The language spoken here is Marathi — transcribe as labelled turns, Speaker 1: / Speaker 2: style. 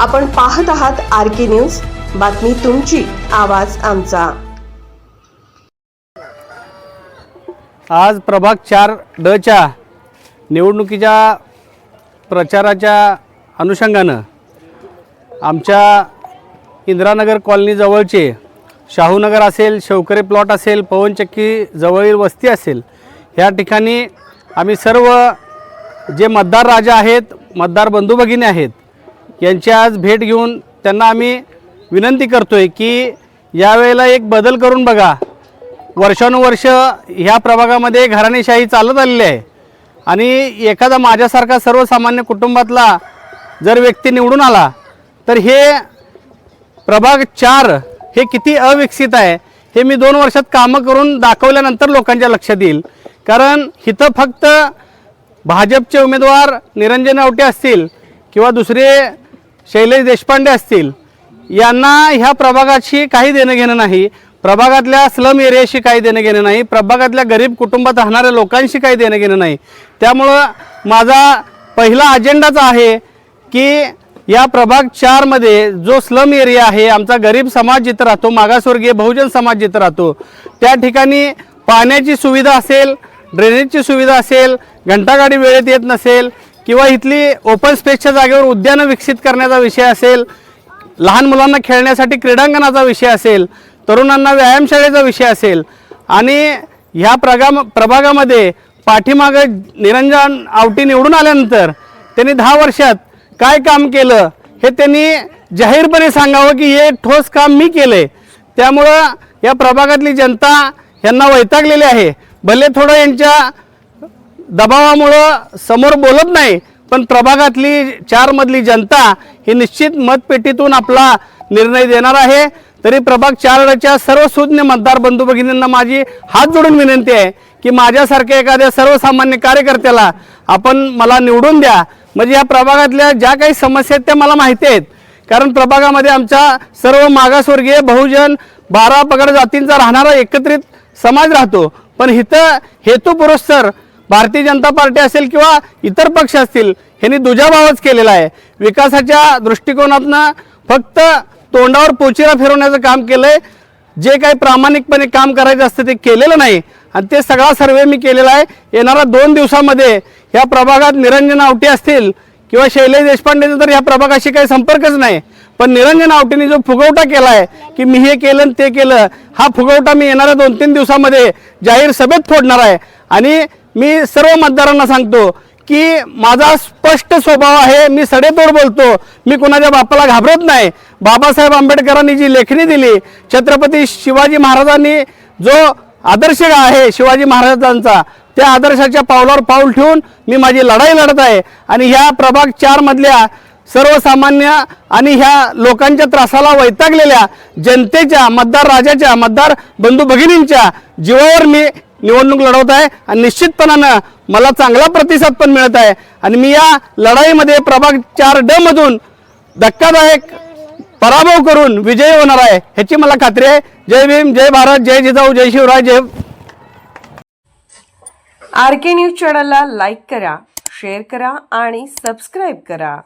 Speaker 1: आपण पाहत आहात आर के न्यूज. बातमी तुमची आवाज आमचा.
Speaker 2: आज प्रभाग चार डच्या निवडणुकीच्या प्रचाराच्या अनुषंगानं आमच्या इंदिरानगर कॉलनीजवळचे शाहूनगर असेल शेवकरे प्लॉट असेल पवनचक्की जवळील वस्ती असेल ह्या ठिकाणी आम्ही सर्व जे मतदार राजा आहेत मतदार बंधू भगिनी आहेत यांची आज भेट घेऊन त्यांना आम्ही विनंती करतो आहे की यावेळेला एक बदल करून बघा. वर्षानुवर्ष ह्या प्रभागामध्ये घराणेशाही चालत आलेली आहे. आणि एखादा माझ्यासारखा सर्वसामान्य कुटुंबातला जर व्यक्ती निवडून आला तर हे प्रभाग चार हे किती अविकसित आहे हे मी दोन वर्षात कामं करून दाखवल्यानंतर लोकांच्या लक्षात येईल. कारण इथं फक्त भाजपचे उमेदवार निरंजन आवटे असतील किंवा दुसरे शैलेश देशपांडे असतील यांना ह्या प्रभागाशी काही देणं घेणं नाही. प्रभागातल्या स्लम एरियाशी काही देणं घेणं नाही. प्रभागातल्या गरीब कुटुंबात राहणाऱ्या लोकांशी काही देणं घेणं नाही. त्यामुळं माझा पहिला अजेंडाच आहे की या प्रभाग चारमध्ये जो स्लम एरिया आहे आमचा गरीब समाज जिथं राहतो मागासवर्गीय बहुजन समाज जिथं राहतो त्या ठिकाणी पाण्याची सुविधा असेल ड्रेनेजची सुविधा असेल घंटागाडी वेळेत येत नसेल किंवा इथली ओपन स्पेसच्या जागेवर उद्यानं विकसित करण्याचा विषय असेल लहान मुलांना खेळण्यासाठी क्रीडांगणाचा विषय असेल तरुणांना व्यायामशाळेचा विषय असेल आणि ह्या प्रगा प्रभागामध्ये पाठीमागं निरंजन आवटी निवडून आल्यानंतर त्यांनी दहा वर्षात काय काम केलं हे त्यांनी जाहीरपणे सांगावं की हे ठोस काम मी केलंय. त्यामुळं या प्रभागातली जनता यांना वैतागलेली आहे. भले थोडं यांच्या दबावामुळं समोर बोलत नाही पण प्रभागातली चारमधली जनता ही निश्चित मतपेटीतून आपला निर्णय देणार आहे. तरी प्रभाग चारच्या सर्व सुज्ञ मतदार बंधू भगिनींना माझी हात जोडून विनंती आहे की माझ्यासारख्या एखाद्या सर्वसामान्य कार्यकर्त्याला आपण मला निवडून द्या. म्हणजे या प्रभागातल्या ज्या काही समस्या आहेत त्या मला माहिती आहेत. कारण प्रभागामध्ये आमचा सर्व मागासवर्गीय बहुजन बारा पगड जातींचा राहणारा एकत्रित समाज राहतो. पण इथं हेतुपुरस्सर भारतीय जनता पार्टी असेल किंवा इतर पक्ष असतील ह्यांनी दुजाभावच केलेला आहे. विकासाच्या दृष्टिकोनातनं फक्त तोंडावर पोचिरा फिरवण्याचं काम केलंय. जे काही प्रामाणिकपणे काम करायचं असतं ते केलेलं नाही. आणि ते सगळा सर्वे मी केलेला आहे. येणाऱ्या दोन दिवसामध्ये ह्या प्रभागात निरंजन आवटी असतील किंवा शैलेश देशपांडेचा तर ह्या प्रभागाशी काही संपर्कच नाही. पण निरंजन आवटेने जो फुगवटा केला आहे की मी हे केलं आणि ते केलं हा फुगवटा मी येणाऱ्या दोन तीन दिवसामध्ये जाहीर सभेत फोडणार आहे. आणि मी सर्व मतदारांना सांगतो की माझा स्पष्ट स्वभाव आहे मी सडेतोड बोलतो मी कुणाच्या बापाला घाबरत नाही. बाबासाहेब आंबेडकरांनी जी लेखणी दिली छत्रपती शिवाजी महाराजांनी जो आदर्श आहे शिवाजी महाराजांचा त्या आदर्शाच्या पावलावर पाऊल ठेवून मी माझी लढाई लढत आहे. आणि ह्या प्रभाग चारमधल्या सर्वसामान्य आणि ह्या लोकांच्या त्रासाला वैतागलेल्या जनतेच्या मतदार राजाच्या मतदार बंधू भगिनींच्या जीवावर मी निवडणूक लढवत आहे. आणि निश्चितपणानं मला चांगला प्रतिसाद पण मिळत आहे. आणि मी या लढाईमध्ये प्रभाग चार ड मधून धक्कादायक पराभव करून विजयी होणार आहे ह्याची मला खात्री आहे. जय भीम जय भारत जय जिजाऊ जय शिवराय जय
Speaker 1: आर के न्यूज चॅनलला लाईक करा शेअर करा आणि सबस्क्राईब करा.